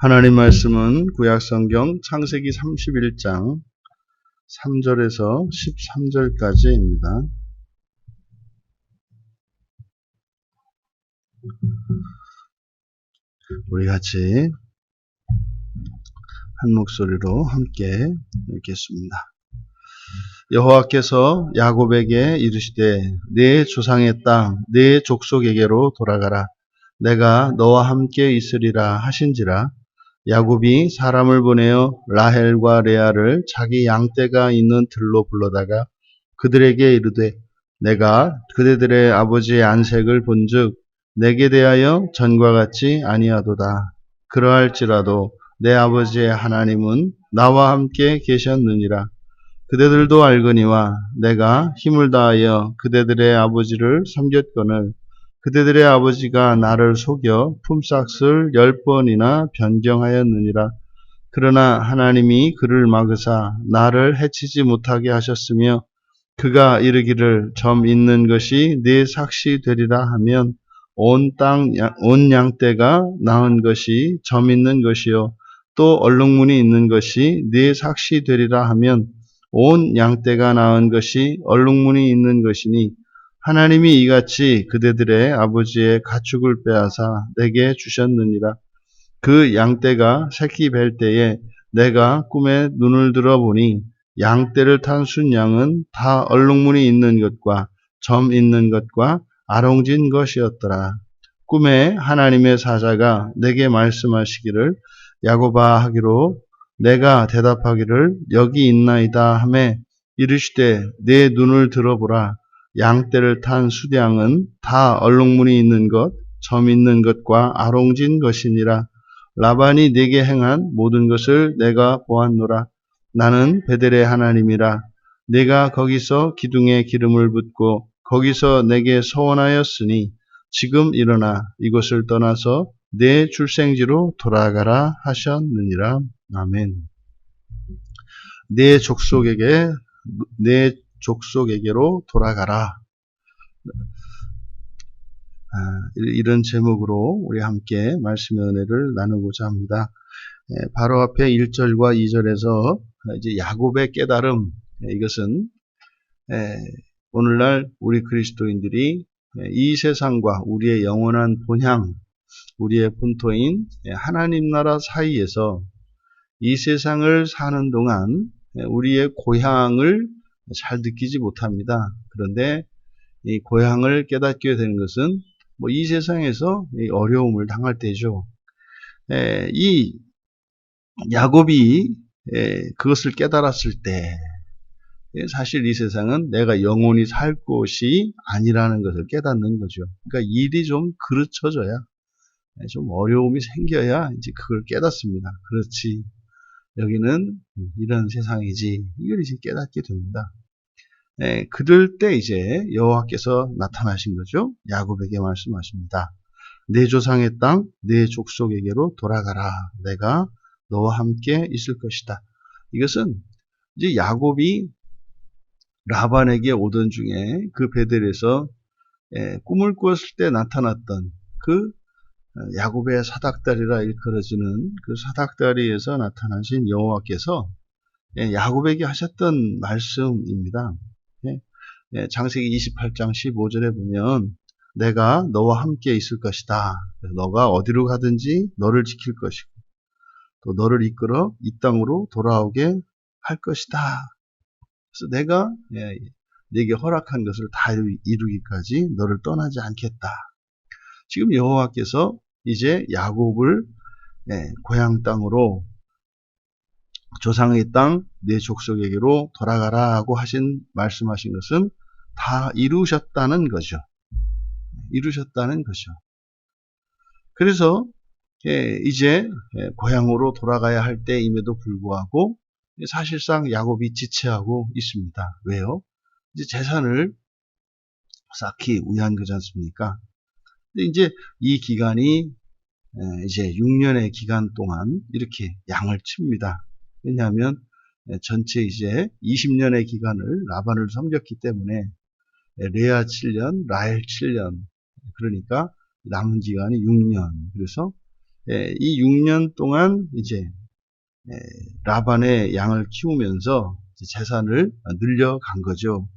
하나님 말씀은 구약성경 창세기 31장 3절에서 13절까지입니다. 우리 같이 한 목소리로 함께 읽겠습니다. 여호와께서 야곱에게 이르시되 내 조상의 땅 내 족속에게로 돌아가라 내가 너와 함께 있으리라 하신지라 야곱이 사람을 보내어 라헬과 레아를 자기 양떼가 있는 들로 불러다가 그들에게 이르되 내가 그대들의 아버지의 안색을 본즉 내게 대하여 전과 같이 아니하도다. 그러할지라도 내 아버지의 하나님은 나와 함께 계셨느니라. 그대들도 알거니와 내가 힘을 다하여 그대들의 아버지를 섬겼거늘 그대들의 아버지가 나를 속여 품삯을 열 번이나 변경하였느니라. 그러나 하나님이 그를 막으사 나를 해치지 못하게 하셨으며 그가 이르기를 점 있는 것이 네 삭시 되리라 하면 온 땅, 온 양떼가 낳은 것이 점 있는 것이요. 또 얼룩무늬 있는 것이 네 삭시 되리라 하면 온 양떼가 낳은 것이 얼룩무늬 있는 것이니 하나님이 이같이 그대들의 아버지의 가축을 빼앗아 내게 주셨느니라. 그 양떼가 새끼 뵐 때에 내가 꿈에 눈을 들어보니 양떼를 탄 순양은 다 얼룩무늬 있는 것과 점 있는 것과 아롱진 것이었더라. 꿈에 하나님의 사자가 내게 말씀하시기를 야고바 하기로 내가 대답하기를 여기 있나이다 하매 이르시되 내 눈을 들어보라 양떼를 탄 수량은 다 얼룩무늬 있는 것, 점 있는 것과 아롱진 것이니라. 라반이 내게 행한 모든 것을 내가 보았노라. 나는 베델의 하나님이라. 내가 거기서 기둥에 기름을 붓고 거기서 내게 서원하였으니 지금 일어나 이곳을 떠나서 내 출생지로 돌아가라 하셨느니라. 아멘. 내 족속에게 내 족속에게로 돌아가라. 아, 이런 제목으로 우리 함께 말씀의 은혜를 나누고자 합니다. 예, 바로 앞에 1절과 2절에서 이제 야곱의 깨달음 이것은 예, 오늘날 우리 그리스도인들이 이 세상과 우리의 영원한 본향, 우리의 본토인 하나님 나라 사이에서 이 세상을 사는 동안 우리의 고향을 잘 느끼지 못합니다. 그런데 이 고향을 깨닫게 되는 것은 뭐 이 세상에서 어려움을 당할 때죠. 이 야곱이 그것을 깨달았을 때 사실 이 세상은 내가 영원히 살 곳이 아니라는 것을 깨닫는 거죠. 그러니까 일이 좀 그르쳐져야 좀 어려움이 생겨야 이제 그걸 깨닫습니다. 그렇지. 여기는 이런 세상이지. 이걸 이제 깨닫게 됩니다. 예, 그럴 때 이제 여호와께서 나타나신 거죠. 야곱에게 말씀하십니다. 내 조상의 땅, 내 족속에게로 돌아가라. 내가 너와 함께 있을 것이다. 이것은 이제 야곱이 라반에게 오던 중에 그 베델에서 예, 꿈을 꾸었을 때 나타났던 그 어, 야곱의 사닥다리라 일컬어지는 그 사닥다리에서 나타나신 여호와께서 예, 야곱에게 하셨던 말씀입니다. 예, 장세기 28장 15절에 보면 내가 너와 함께 있을 것이다. 너가 어디로 가든지 너를 지킬 것이고 또 너를 이끌어 이 땅으로 돌아오게 할 것이다. 그래서 내가 예, 내게 허락한 것을 다 이루기까지 너를 떠나지 않겠다. 지금 여호와께서 이제 야곱을 예, 고향 땅으로 조상의 땅 내 족속에게로 돌아가라 하고 하신 말씀하신 것은 다 이루셨다는 거죠. 이루셨다는 거죠. 그래서 예, 이제 예, 고향으로 돌아가야 할 때임에도 불구하고 사실상 야곱이 지체하고 있습니다. 왜요? 이제 재산을 쌓기 위한 거지 않습니까? 근데 이제 이 기간이 예, 이제 6년의 기간 동안 이렇게 양을 칩니다. 왜냐하면 전체 이제 20년의 기간을 라반을 섬겼기 때문에 레아 7년, 라헬 7년. 그러니까 남은 기간이 6년. 그래서 예, 이 6년 동안 이제 예, 라반의 양을 키우면서 재산을 늘려간 거죠.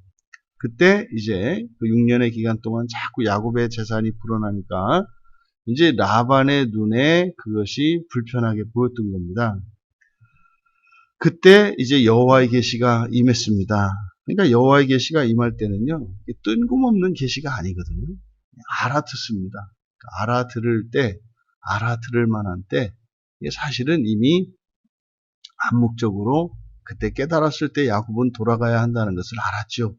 그때 이제 그 6년의 기간 동안 자꾸 야곱의 재산이 불어나니까 이제 라반의 눈에 그것이 불편하게 보였던 겁니다. 그때 이제 여호와의 계시가 임했습니다. 그러니까 여호와의 계시가 임할 때는요 뜬금없는 계시가 아니거든요. 알아듣습니다. 알아들을 때 알아들을 만한 때 사실은 이미 암묵적으로 그때 깨달았을 때 야곱은 돌아가야 한다는 것을 알았죠.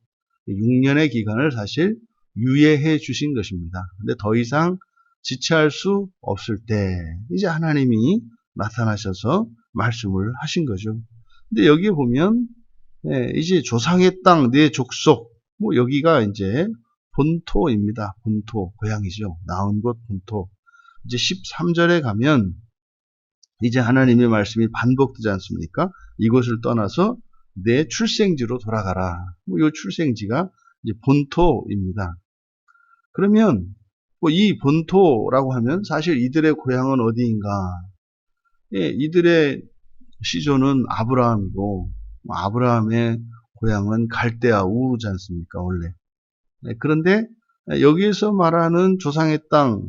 6년의 기간을 사실 유예해 주신 것입니다. 근데 더 이상 지체할 수 없을 때 이제 하나님이 나타나셔서 말씀을 하신 거죠. 근데 여기 보면 예, 이제 조상의 땅, 내 족속 뭐 여기가 이제 본토입니다. 본토, 고향이죠. 나온 곳 본토. 이제 13절에 가면 이제 하나님의 말씀이 반복되지 않습니까? 이곳을 떠나서 내 출생지로 돌아가라. 뭐 이 출생지가 이제 본토입니다. 그러면 뭐 이 본토라고 하면 사실 이들의 고향은 어디인가? 예, 이들의 시조는 아브라함이고 뭐 아브라함의 고향은 갈대아 우르지 않습니까? 원래. 네, 그런데 여기에서 말하는 조상의 땅,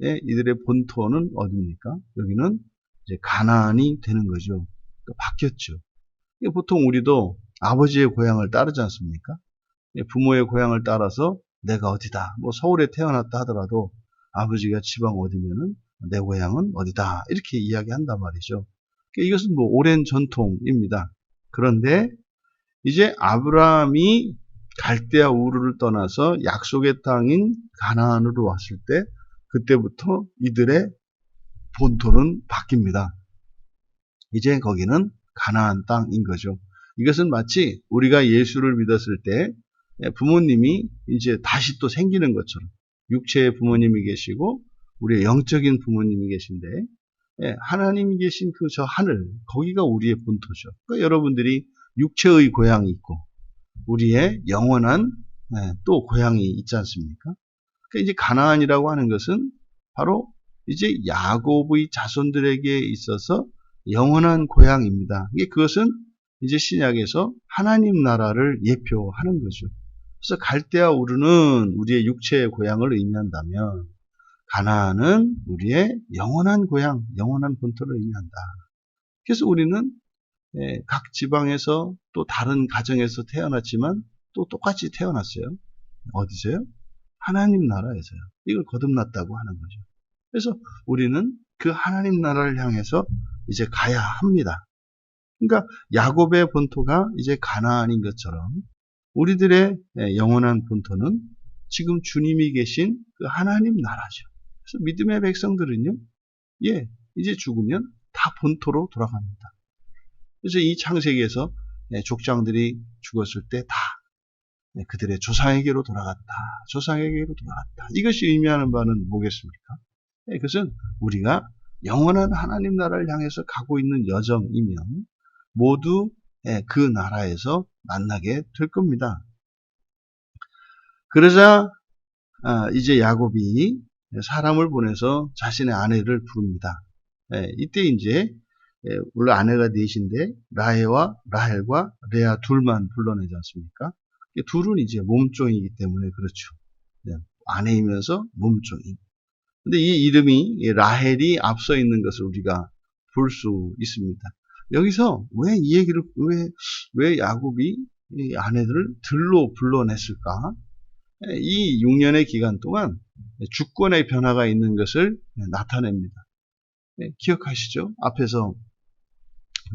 이들의 본토는 어디입니까? 여기는 이제 가나안이 되는 거죠. 그러니까 바뀌었죠. 보통 우리도 아버지의 고향을 따르지 않습니까? 예, 부모의 고향을 따라서 내가 어디다. 뭐 서울에 태어났다 하더라도 아버지가 지방 어디면은 내 고향은 어디다. 이렇게 이야기한단 말이죠. 그러니까 이것은 뭐 오랜 전통입니다. 그런데 이제 아브라함이 갈대아 우르를 떠나서 약속의 땅인 가나안으로 왔을 때 그때부터 이들의 본토는 바뀝니다. 이제 거기는 가나안 땅인 거죠. 이것은 마치 우리가 예수를 믿었을 때 부모님이 이제 다시 또 생기는 것처럼 육체의 부모님이 계시고 우리의 영적인 부모님이 계신데 하나님이 계신 그 저 하늘 거기가 우리의 본토죠. 그러니까 여러분들이 육체의 고향이 있고 우리의 영원한 또 고향이 있지 않습니까? 그러니까 이제 가나안이라고 하는 것은 바로 이제 야곱의 자손들에게 있어서 영원한 고향입니다. 이게 그것은 이제 신약에서 하나님 나라를 예표하는 거죠. 그래서 갈대아 우르는 우리의 육체의 고향을 의미한다면 가나안은 우리의 영원한 고향, 영원한 본토를 의미한다. 그래서 우리는 예, 각 지방에서 또 다른 가정에서 태어났지만 또 똑같이 태어났어요. 어디서요? 하나님 나라에서요. 이걸 거듭났다고 하는 거죠. 그래서 우리는 그 하나님 나라를 향해서 이제 가야 합니다. 그러니까 야곱의 본토가 이제 가나안인 것처럼 우리들의 영원한 본토는 지금 주님이 계신 그 하나님 나라죠. 그래서 믿음의 백성들은요, 예, 이제 죽으면 다 본토로 돌아갑니다. 그래서 이 창세기에서 족장들이 죽었을 때다 네, 그들의 조상에게로 돌아갔다. 조상에게로 돌아갔다. 이것이 의미하는 바는 뭐겠습니까? 네, 그것은 우리가 영원한 하나님 나라를 향해서 가고 있는 여정이면 모두 네, 그 나라에서 만나게 될 겁니다. 그러자 아, 이제 야곱이 사람을 보내서 자신의 아내를 부릅니다. 이때 이제 원래 아내가 넷인데 라헬과 라헬과 레아 둘만 불러내지 않습니까? 둘은 이제 몸종이기 때문에 그렇죠. 네, 아내이면서 몸종이. 근데 이 이름이 라헬이 앞서 있는 것을 우리가 볼 수 있습니다. 여기서 왜 이 얘기를 왜 왜 야곱이 이 아내들을 들로 불러냈을까? 이 6년의 기간 동안 주권의 변화가 있는 것을 나타냅니다. 네, 기억하시죠? 앞에서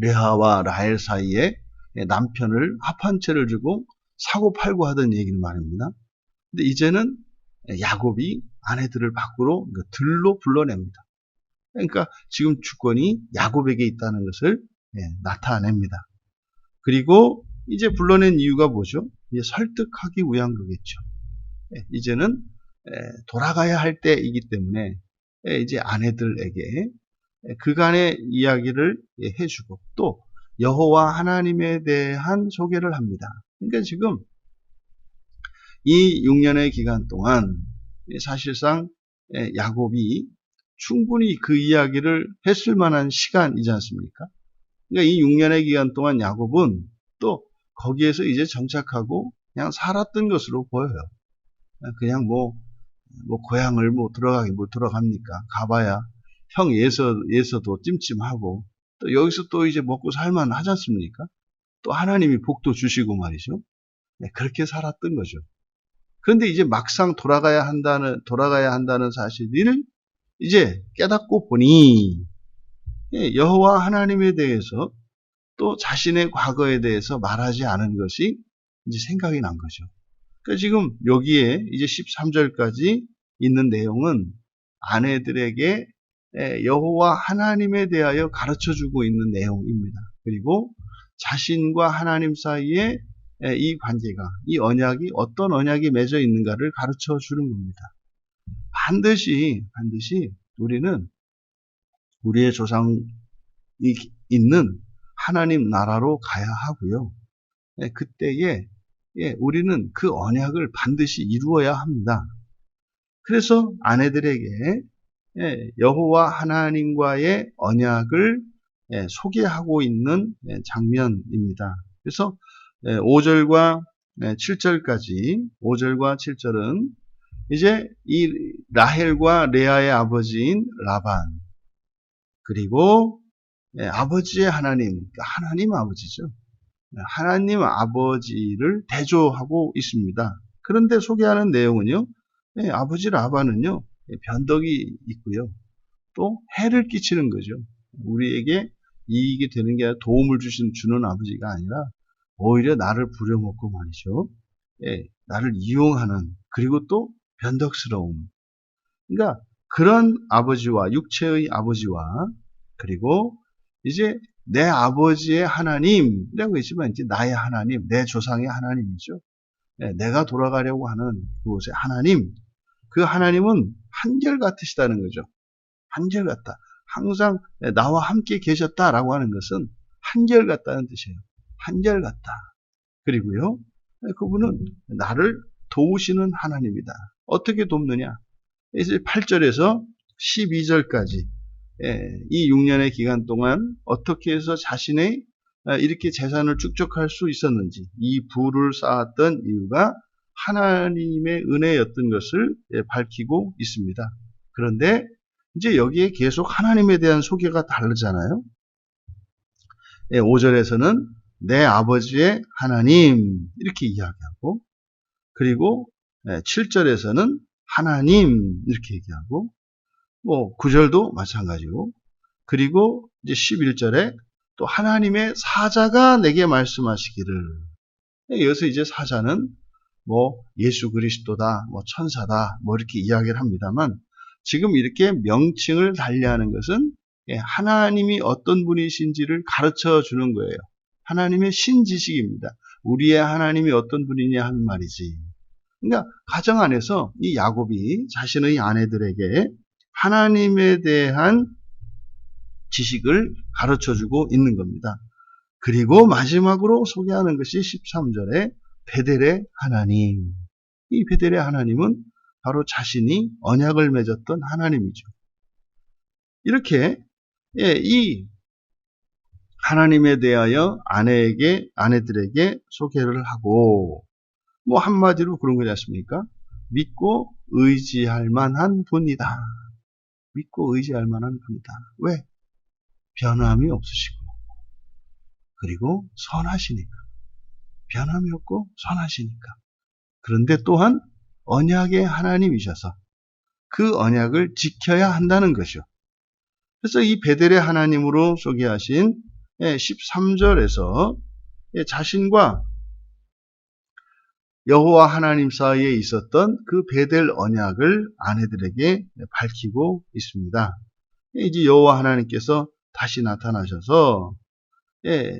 레하와 라헬 사이에 남편을 합한 채를 주고 사고 팔고 하던 얘기는 말입니다. 근데 이제는 야곱이 아내들을 밖으로 그 들로 불러냅니다. 그러니까 지금 주권이 야곱에게 있다는 것을 예, 나타냅니다. 그리고 이제 불러낸 이유가 뭐죠? 설득하기 위한 거겠죠. 예, 이제는 돌아가야 할 때이기 때문에 예, 이제 아내들에게 그간의 이야기를 해주고 또 여호와 하나님에 대한 소개를 합니다. 그러니까 지금 이 6년의 기간 동안 사실상 야곱이 충분히 그 이야기를 했을 만한 시간이지 않습니까? 그러니까 이 6년의 기간 동안 야곱은 또 거기에서 이제 정착하고 그냥 살았던 것으로 보여요. 그냥 뭐, 뭐 고향을 뭐 들어가기 뭐 들어갑니까? 가봐야 형 예서 예서도 찜찜하고 또 여기서 또 이제 먹고 살만 하지 않습니까? 또 하나님이 복도 주시고 말이죠. 네, 그렇게 살았던 거죠. 그런데 이제 막상 돌아가야 한다는 돌아가야 한다는 사실을 이제 깨닫고 보니 예, 여호와 하나님에 대해서 또 자신의 과거에 대해서 말하지 않은 것이 이제 생각이 난 거죠. 그러니까 지금 여기에 이제 13절까지 있는 내용은 아내들에게 예, 여호와 하나님에 대하여 가르쳐 주고 있는 내용입니다. 그리고 자신과 하나님 사이에 예, 이 관계가, 이 언약이 어떤 언약이 맺어 있는가를 가르쳐 주는 겁니다. 반드시, 반드시 우리는 우리의 조상이 있는 하나님 나라로 가야 하고요. 예, 그때에 예, 우리는 그 언약을 반드시 이루어야 합니다. 그래서 아내들에게 예, 여호와 하나님과의 언약을 예, 소개하고 있는 예, 장면입니다. 그래서 5절과 7절까지 5절과 7절은 이제 이 라헬과 레아의 아버지인 라반 그리고 예, 아버지의 하나님 그러니까 하나님 아버지죠. 하나님 아버지를 대조하고 있습니다. 그런데 소개하는 내용은요. 예, 아버지 라반은요. 변덕이 있고요. 또 해를 끼치는 거죠. 우리에게 이익이 되는 게 도움을 주신, 주는 아버지가 아니라 오히려 나를 부려먹고 말이죠. 예, 나를 이용하는, 그리고 또 변덕스러움. 그러니까 그런 아버지와, 육체의 아버지와, 그리고 이제 내 아버지의 하나님이라고 했지만 이제 나의 하나님, 내 조상의 하나님이죠. 예, 내가 돌아가려고 하는 그곳의 하나님, 그 하나님은 한결같으시다는 거죠. 한결같다. 항상 나와 함께 계셨다라고 하는 것은 한결같다는 뜻이에요. 한결같다. 그리고요, 그분은 나를 도우시는 하나님이다. 어떻게 돕느냐? 이제 8절에서 12절까지 이 6년의 기간 동안 어떻게 해서 자신의 이렇게 재산을 축적할 수 있었는지 이 부를 쌓았던 이유가 하나님의 은혜였던 것을 밝히고 있습니다. 그런데 이제 여기에 계속 하나님에 대한 소개가 다르잖아요. 5절에서는 내 아버지의 하나님 이렇게 이야기하고 그리고 7절에서는 하나님 이렇게 얘기하고 뭐 9절도 마찬가지고 그리고 이제 11절에 또 하나님의 사자가 내게 말씀하시기를 여기서 이제 사자는 뭐 예수 그리스도다 뭐 천사다 뭐 이렇게 이야기를 합니다만 지금 이렇게 명칭을 달리하는 것은 하나님이 어떤 분이신지를 가르쳐 주는 거예요. 하나님의 신지식입니다. 우리의 하나님이 어떤 분이냐 하는 말이지. 그러니까 가정 안에서 이 야곱이 자신의 아내들에게 하나님에 대한 지식을 가르쳐 주고 있는 겁니다. 그리고 마지막으로 소개하는 것이 13절에 베델의 하나님. 이 베델의 하나님은 바로 자신이 언약을 맺었던 하나님이죠. 이렇게 예, 이 하나님에 대하여 아내에게 아내들에게 소개를 하고 뭐 한마디로 그런 거지 않습니까? 믿고 의지할 만한 분이다. 믿고 의지할 만한 분이다. 왜? 변함이 없으시고 그리고 선하시니까 변함이 없고 선하시니까 그런데 또한 언약의 하나님이셔서 그 언약을 지켜야 한다는 것이요. 그래서 이 베델의 하나님으로 소개하신 13절에서 자신과 여호와 하나님 사이에 있었던 그 베델 언약을 아내들에게 밝히고 있습니다. 이제 여호와 하나님께서 다시 나타나셔서 예,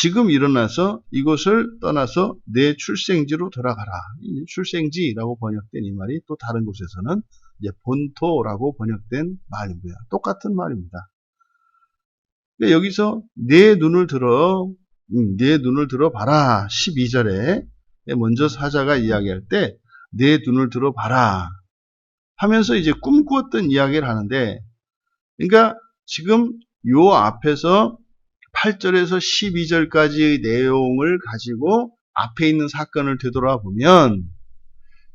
지금 일어나서 이곳을 떠나서 내 출생지로 돌아가라. 출생지라고 번역된 이 말이 또 다른 곳에서는 이제 본토라고 번역된 말이고요. 똑같은 말입니다. 그러니까 여기서 내 눈을 들어 음, 내 눈을 들어 봐라. 12절에 먼저 사자가 이야기할 때 내 눈을 들어 봐라. 하면서 이제 꿈꾸었던 이야기를 하는데, 그러니까 지금 요 앞에서 8절에서 12절까지의 내용을 가지고 앞에 있는 사건을 되돌아보면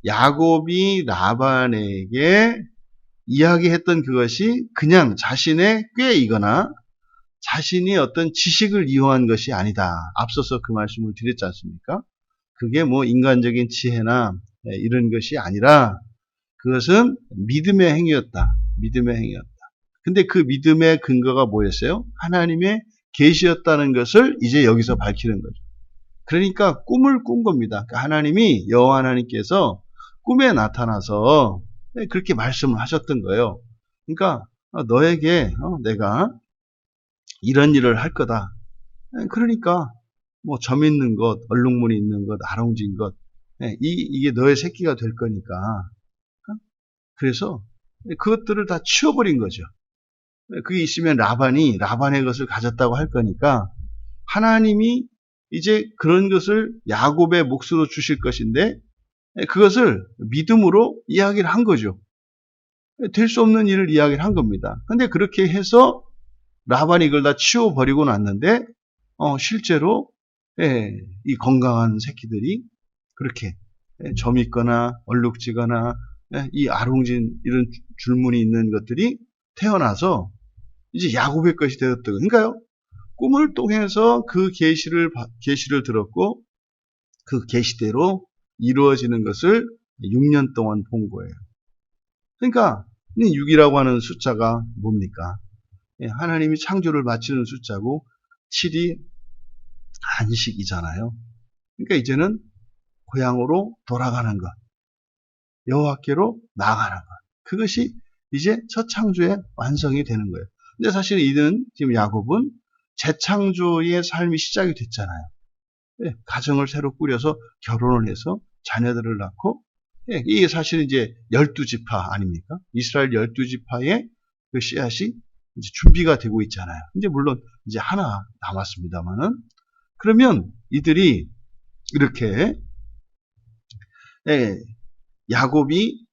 야곱이 라반에게 이야기했던 그것이 그냥 자신의 꾀이거나 자신이 어떤 지식을 이용한 것이 아니다. 앞서서 그 말씀을 드렸지 않습니까? 그게 뭐 인간적인 지혜나 이런 것이 아니라 그것은 믿음의 행위였다. 믿음의 행위였다. 근데 그 믿음의 근거가 뭐였어요? 하나님의 계시였다는 것을 이제 여기서 밝히는 거죠. 그러니까 꿈을 꾼 겁니다. 그러니까 하나님이 여호와 하나님께서 꿈에 나타나서 그렇게 말씀을 하셨던 거예요. 그러니까 너에게 어, 내가 이런 일을 할 거다. 그러니까 뭐 점 있는 것, 얼룩무늬 있는 것, 아롱진 것, 이, 이게 너의 새끼가 될 거니까. 어? 그래서 그것들을 다 치워버린 거죠. 그게 있으면 라반이 라반의 것을 가졌다고 할 거니까 하나님이 이제 그런 것을 야곱의 몫으로 주실 것인데 그것을 믿음으로 이야기를 한 거죠. 될 수 없는 일을 이야기를 한 겁니다. 근데 그렇게 해서 라반이 이걸 다 치워버리고 났는데 어, 실제로 예, 이 건강한 새끼들이 그렇게 예, 점 있거나 얼룩지거나 예, 이 아롱진 이런 줄무늬 있는 것들이 태어나서 이제 야곱의 것이 되었던 그러니까요. 꿈을 통해서 그 계시를 계시를 들었고 그 계시대로 이루어지는 것을 6년 동안 본 거예요. 그러니까 6이라고 하는 숫자가 뭡니까? 예, 하나님이 창조를 마치는 숫자고 7이 안식이잖아요. 그러니까 이제는 고향으로 돌아가는 것, 여호와께로 나아가는 것. 그것이 이제 첫 창조의 완성이 되는 거예요. 근데 사실 이는 지금 야곱은 재창조의 삶이 시작이 됐잖아요. 예, 가정을 새로 꾸려서 결혼을 해서 자녀들을 낳고 예, 이게 사실 이제 열두 지파 아닙니까? 이스라엘 열두 지파의 그 씨앗이 이제 준비가 되고 있잖아요. 이제 물론 이제 하나 남았습니다만은 그러면 이들이 이렇게 예, 야곱이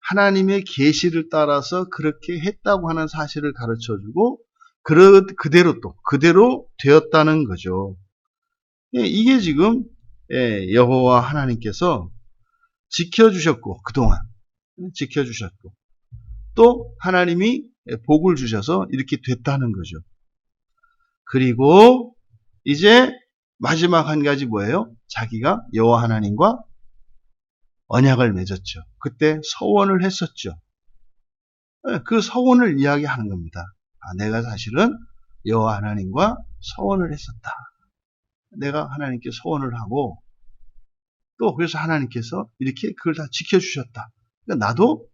하나님의 계시를 따라서 그렇게 했다고 하는 사실을 가르쳐 주고 그, 그대로 또 그대로 되었다는 거죠. 예, 이게 지금 예, 여호와 하나님께서 지켜주셨고 그동안 지켜주셨고 또 하나님이 복을 주셔서 이렇게 됐다는 거죠. 그리고 이제 마지막 한 가지 뭐예요? 자기가 여호와 하나님과 언약을 맺었죠. 그때 서원을 했었죠. 예, 그 서원을 이야기하는 겁니다. 아, 내가 사실은 여호와 하나님과 서원을 했었다. 내가 하나님께 서원을 하고 또 그래서 하나님께서 이렇게 그걸 다 지켜주셨다. 그러니까 나도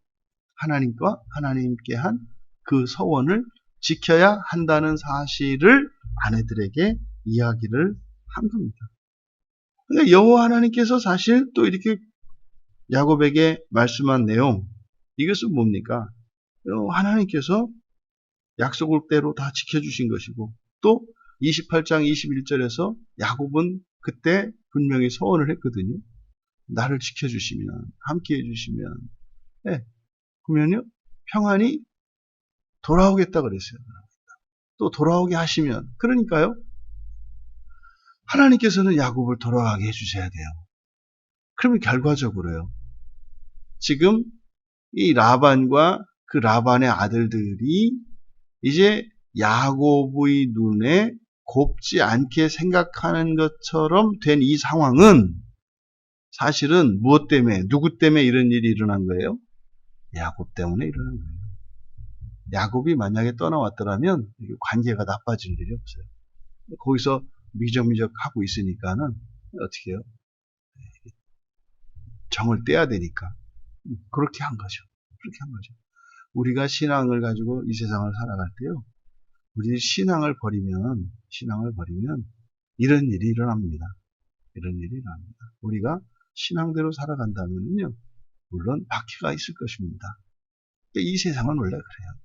하나님과 하나님께 한 그 서원을 지켜야 한다는 사실을 아내들에게 이야기를 한 겁니다. 그러니까 여호와 하나님께서 사실 또 이렇게 야곱에게 말씀한 내용 이것은 뭡니까? 하나님께서 약속을 대로 다 지켜주신 것이고 또 28장 21절에서 야곱은 그때 분명히 서원을 했거든요. 나를 지켜주시면 함께 해 주시면 네, 그러면요 평안이 돌아오겠다 그랬어요. 또 돌아오게 하시면 그러니까요 하나님께서는 야곱을 돌아가게 해주셔야 돼요. 그러면 결과적으로요 지금 이 라반과 그 라반의 아들들이 이제 야곱의 눈에 곱지 않게 생각하는 것처럼 된 이 상황은 사실은 무엇 때문에, 누구 때문에 이런 일이 일어난 거예요? 야곱 때문에 일어난 거예요. 야곱이 만약에 떠나왔더라면 관계가 나빠질 일이 없어요. 거기서 미적미적 하고 있으니까는 어떻게 해요? 정을 떼야 되니까. 그렇게 한 거죠. 그렇게 한 거죠. 우리가 신앙을 가지고 이 세상을 살아갈 때요. 우리 신앙을 버리면, 신앙을 버리면 이런 일이 일어납니다. 이런 일이 일어납니다. 우리가 신앙대로 살아간다면요. 물론 박해가 있을 것입니다. 이 세상은 원래 그래요.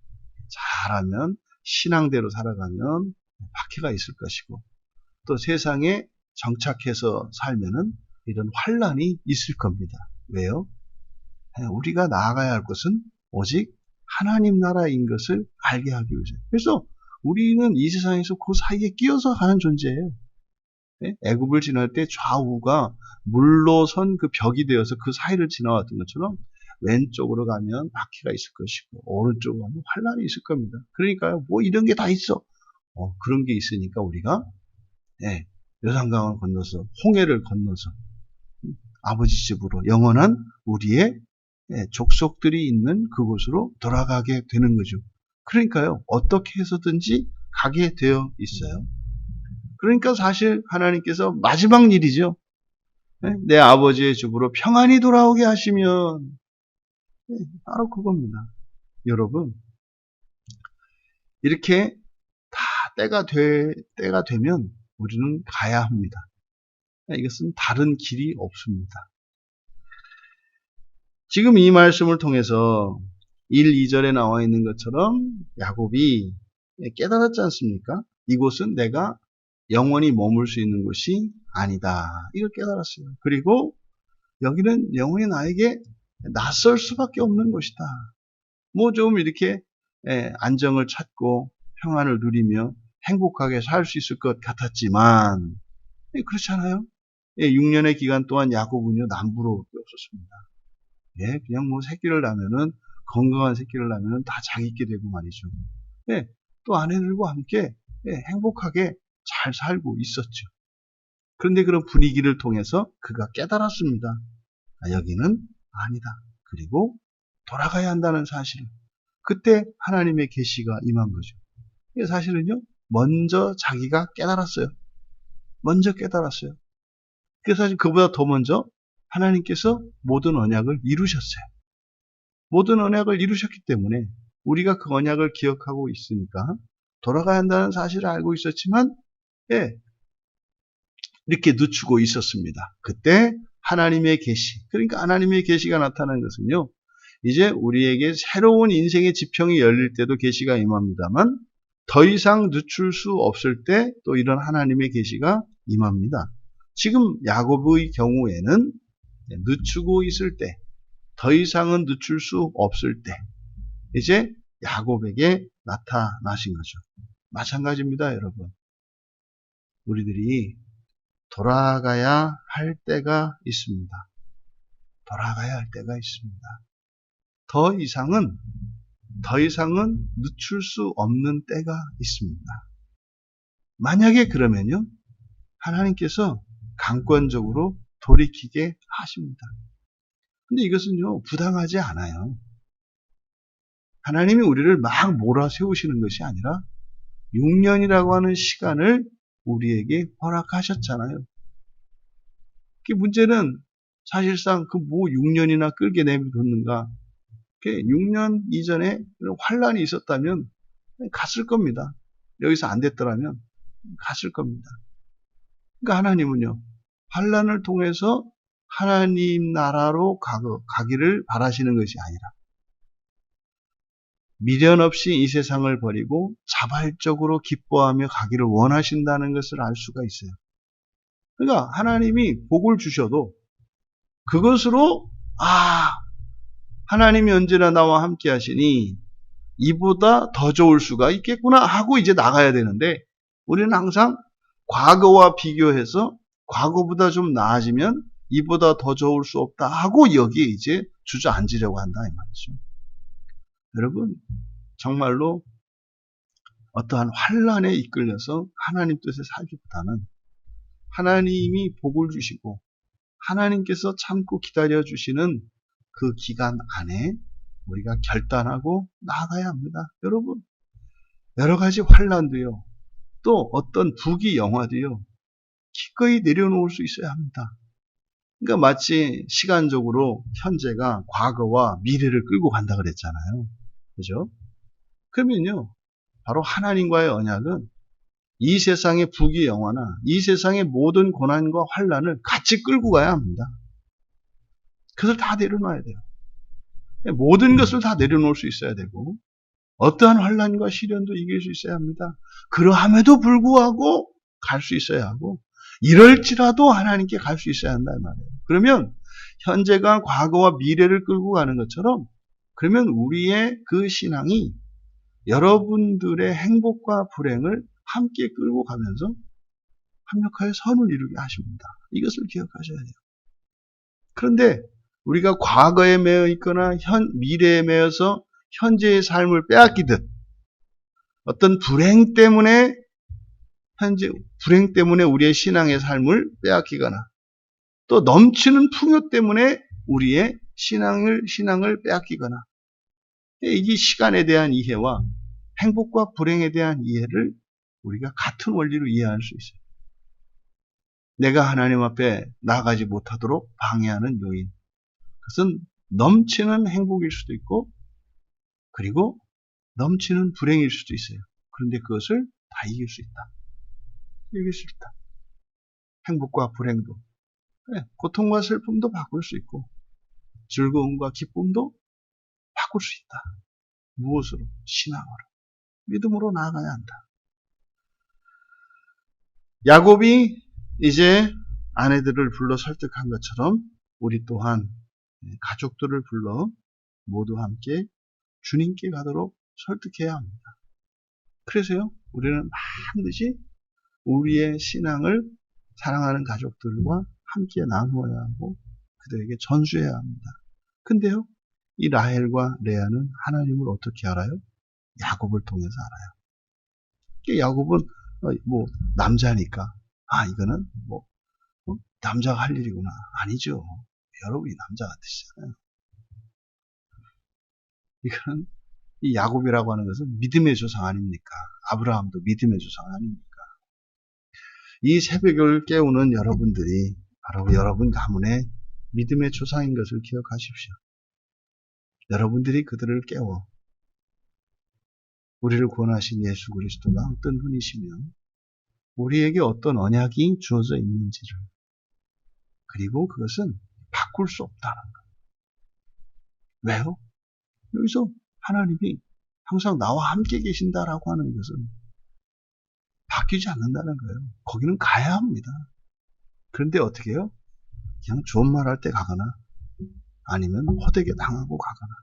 잘하면, 신앙대로 살아가면 박해가 있을 것이고, 또 세상에 정착해서 살면은 이런 환란이 있을 겁니다. 왜요? 우리가 나아가야 할 것은 오직 하나님 나라인 것을 알게 하기 위해서. 그래서 우리는 이 세상에서 그 사이에 끼어서 가는 존재예요. 예? 애굽을 지날 때 좌우가 물로 선 그 벽이 되어서 그 사이를 지나왔던 것처럼 왼쪽으로 가면 바퀴가 있을 것이고 오른쪽으로 가면 환란이 있을 겁니다. 그러니까요, 뭐 이런 게 다 있어. 어, 그런 게 있으니까 우리가 예, 요단강을 건너서 홍해를 건너서 음, 아버지 집으로 영원한 우리의 예, 족속들이 있는 그곳으로 돌아가게 되는 거죠. 그러니까요, 어떻게 해서든지 가게 되어 있어요. 그러니까 사실 하나님께서 마지막 일이죠. 예, 내 아버지의 집으로 평안히 돌아오게 하시면 예, 바로 그겁니다. 여러분 이렇게 다 때가 돼 때가 되면 우리는 가야 합니다. 이것은 다른 길이 없습니다. 지금 이 말씀을 통해서 1, 2절에 나와 있는 것처럼 야곱이 깨달았지 않습니까? 이곳은 내가 영원히 머물 수 있는 곳이 아니다. 이걸 깨달았어요. 그리고 여기는 영원히 나에게 낯설 수밖에 없는 곳이다. 뭐 좀 이렇게 예, 안정을 찾고 평안을 누리며 행복하게 살 수 있을 것 같았지만 예, 그렇지 않아요? 6년의 기간 동안 야곱은요 남부로 없었습니다. 예, 그냥 뭐 새끼를 낳으면은 건강한 새끼를 낳으면은 다 자기 있게 되고 말이죠. 예, 또 아내들과 함께 예, 행복하게 잘 살고 있었죠. 그런데 그런 분위기를 통해서 그가 깨달았습니다. 아, 여기는 아니다. 그리고 돌아가야 한다는 사실을. 그때 하나님의 계시가 임한 거죠. 이게 사실은요, 먼저 자기가 깨달았어요. 먼저 깨달았어요. 그래서 사실 그보다 더 먼저 하나님께서 모든 언약을 이루셨어요. 모든 언약을 이루셨기 때문에 우리가 그 언약을 기억하고 있으니까 돌아가야 한다는 사실을 알고 있었지만, 예, 이렇게 늦추고 있었습니다. 그때 하나님의 계시, 그러니까 하나님의 계시가 나타난 것은요, 이제 우리에게 새로운 인생의 지평이 열릴 때도 계시가 임합니다만, 더 이상 늦출 수 없을 때 또 이런 하나님의 계시가 임합니다. 지금 야곱의 경우에는 늦추고 있을 때, 더 이상은 늦출 수 없을 때, 이제 야곱에게 나타나신 거죠. 마찬가지입니다, 여러분. 우리들이 돌아가야 할 때가 있습니다. 돌아가야 할 때가 있습니다. 더 이상은, 더 이상은 늦출 수 없는 때가 있습니다. 만약에 그러면요, 하나님께서 강권적으로 돌이키게 하십니다. 근데 이것은요, 부당하지 않아요. 하나님이 우리를 막 몰아세우시는 것이 아니라 6년이라고 하는 시간을 우리에게 허락하셨잖아요. 그 문제는 사실상 그 뭐 6년이나 끌게 내비뒀는가. 6년 이전에 환란이 있었다면 갔을 겁니다. 여기서 안 됐더라면 갔을 겁니다. 그러니까 하나님은요. 환란을 통해서 하나님 나라로 가기를 바라시는 것이 아니라 미련 없이 이 세상을 버리고 자발적으로 기뻐하며 가기를 원하신다는 것을 알 수가 있어요. 그러니까 하나님이 복을 주셔도 그것으로 아 하나님이 언제나 나와 함께 하시니 이보다 더 좋을 수가 있겠구나 하고 이제 나가야 되는데 우리는 항상 과거와 비교해서 과거보다 좀 나아지면 이보다 더 좋을 수 없다 하고 여기에 이제 주저앉으려고 한다 이 말이죠. 여러분 정말로 어떠한 환란에 이끌려서 하나님 뜻에 살기보다는 하나님이 복을 주시고 하나님께서 참고 기다려 주시는 그 기간 안에 우리가 결단하고 나아가야 합니다. 여러분 여러 가지 환란도요. 또 어떤 부귀 영화도요. 기꺼이 내려놓을 수 있어야 합니다. 그러니까 마치 시간적으로 현재가 과거와 미래를 끌고 간다 그랬잖아요. 그죠? 그러면요. 바로 하나님과의 언약은 이 세상의 부귀 영화나 이 세상의 모든 고난과 환란을 같이 끌고 가야 합니다. 그것을 다 내려놔야 돼요. 모든 것을 다 내려놓을 수 있어야 되고 어떠한 환란과 시련도 이길 수 있어야 합니다. 그러함에도 불구하고 갈 수 있어야 하고 이럴지라도 하나님께 갈 수 있어야 한다 이 말이에요. 그러면 현재가 과거와 미래를 끌고 가는 것처럼 그러면 우리의 그 신앙이 여러분들의 행복과 불행을 함께 끌고 가면서 합력하여 선을 이루게 하십니다. 이것을 기억하셔야 돼요. 그런데 우리가 과거에 매여 있거나 현, 미래에 매여서 현재의 삶을 빼앗기듯 어떤 불행 때문에 현재 불행 때문에 우리의 신앙의 삶을 빼앗기거나 또 넘치는 풍요 때문에 우리의 신앙을 신앙을 빼앗기거나 이 시간에 대한 이해와 행복과 불행에 대한 이해를 우리가 같은 원리로 이해할 수 있어요. 내가 하나님 앞에 나가지 못하도록 방해하는 요인. 그것은 넘치는 행복일 수도 있고, 그리고 넘치는 불행일 수도 있어요. 그런데 그것을 다 이길 수 있다. 수 있다. 행복과 불행도. 네, 고통과 슬픔도 바꿀 수 있고, 즐거움과 기쁨도 바꿀 수 있다. 무엇으로? 신앙으로. 믿음으로 나아가야 한다. 야곱이 이제 아내들을 불러 설득한 것처럼 우리 또한 가족들을 불러 모두 함께 주님께 가도록 설득해야 합니다. 그래서요, 우리는 반드시 우리의 신앙을 사랑하는 가족들과 함께 나누어야 하고 그들에게 전수해야 합니다. 근데요, 이 라헬과 레아는 하나님을 어떻게 알아요? 야곱을 통해서 알아요. 야곱은 어, 뭐 남자니까 아 이거는 뭐 어? 남자가 할 일이구나 아니죠. 여러분이 남자 같으시잖아요. 이거는 이 야곱이라고 하는 것은 믿음의 조상 아닙니까? 아브라함도 믿음의 조상 아닙니까? 이 새벽을 깨우는 여러분들이 바로 여러분 가문의 믿음의 조상인 것을 기억하십시오. 여러분들이 그들을 깨워 우리를 구원하신 예수 그리스도가 어떤 분이시며 우리에게 어떤 언약이 주어져 있는지를 그리고 그것은 바꿀 수 없다는 것. 왜요? 여기서 하나님이 항상 나와 함께 계신다라고 하는 것은 바뀌지 않는다는 거예요. 거기는 가야 합니다. 그런데 어떻게 해요? 그냥 좋은 말 할 때 가거나 아니면 호되게 당하고 가거나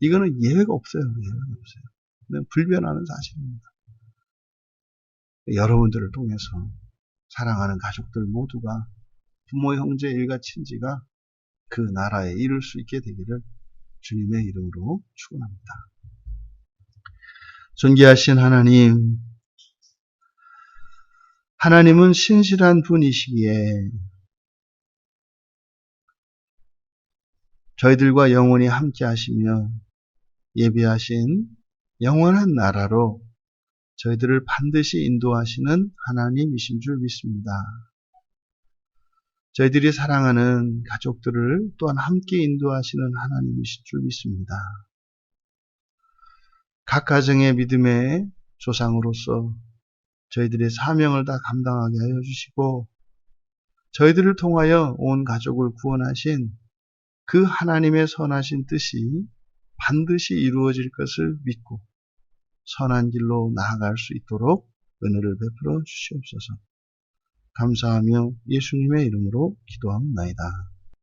이거는 예외가 없어요. 예외가 없어요. 불변하는 사실입니다. 여러분들을 통해서 사랑하는 가족들 모두가 부모, 형제, 일가, 친지가 그 나라에 이룰 수 있게 되기를 주님의 이름으로 축원합니다. 존귀하신 하나님, 하나님은 신실한 분이시기에 저희들과 영원히 함께 하시며 예비하신 영원한 나라로 저희들을 반드시 인도하시는 하나님이신 줄 믿습니다. 저희들이 사랑하는 가족들을 또한 함께 인도하시는 하나님이신 줄 믿습니다. 각 가정의 믿음의 조상으로서 저희들의 사명을 다 감당하게 하여 주시고 저희들을 통하여 온 가족을 구원하신 그 하나님의 선하신 뜻이 반드시 이루어질 것을 믿고 선한 길로 나아갈 수 있도록 은혜를 베풀어 주시옵소서. 감사하며 예수님의 이름으로 기도합니다.